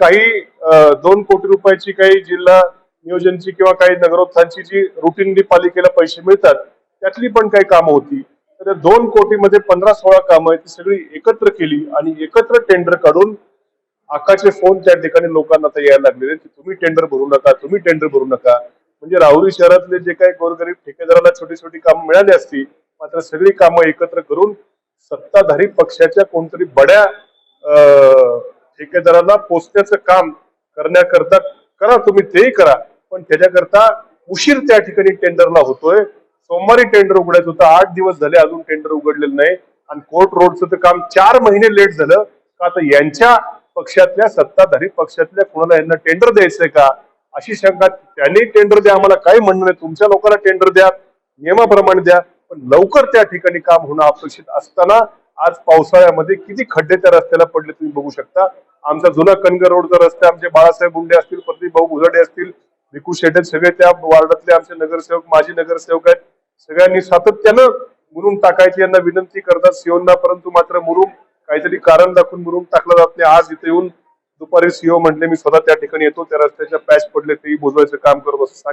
काही दोन कोटी रुपयाची काही जिल्हा नियोजनची किंवा काही नगरोत्थानची जी रुटीनली पालिकेला पैसे मिळतात त्यातली पण काही कामं होती. तर त्या दोन कोटीमध्ये पंधरा सोळा कामं आहेत ती सगळी एकत्र केली आणि एकत्र टेंडर काढून आकाचे फोन त्या ठिकाणी लोकांना आता यायला लागलेले की तुम्ही टेंडर भरू नका तुम्ही टेंडर भरू नका. म्हणजे राहुरी शहरातले जे काही गोरगरीब ठेकेदाराला छोटी छोटी कामं मिळाली असती मात्र सगळी कामं एकत्र करून सत्ताधारी पक्षाच्या कोणतरी बड्या ठेकेदाराला पोचण्याचं काम करण्याकरता करा तुम्ही तेही करा. पण त्याच्याकरता उशीर त्या ठिकाणी टेंडरला होतोय. सोमवारी टेंडर उघडायचं होतं. आठ दिवस झाले अजून टेंडर उघडलेलं नाही. आणि कोर्ट रोडचं तर काम चार महिने लेट झालं. का आता यांच्या पक्षातल्या सत्ताधारी पक्षातल्या कोणाला यांना टेंडर द्यायचंय का? अशी शंका. त्यांनी टेंडर द्या. आम्हाला काही म्हणणं नाही. तुमच्या लोकांना टेंडर द्या. नियमाप्रमाणे द्या. पण लवकर त्या ठिकाणी काम होणं अपेक्षित असताना आज पावसाळ्यामध्ये किती खड्डे त्या रस्त्याला पडले तुम्ही बघू शकता. आमचा जुना कनगर रोडचा रस्ता आमचे बाळासाहेब मुंडे असतील प्रदीप भाऊ उजाडे असतील भिकू शेटे सगळे त्या वार्डातले आमचे नगरसेवक माजी नगरसेवक आहेत. सगळ्यांनी सातत्यानं मुरुम टाकायची यांना विनंती करतात. सीओना परंतु मात्र मुरुम काहीतरी कारण दाखवून मुरुम टाकला जात नाही. आज इथे येऊन दुपारी सीओ म्हटले मी स्वतः त्या ठिकाणी येतो त्या रस्त्याच्या पॅच पडले तेही बोलवायचं काम करत असतो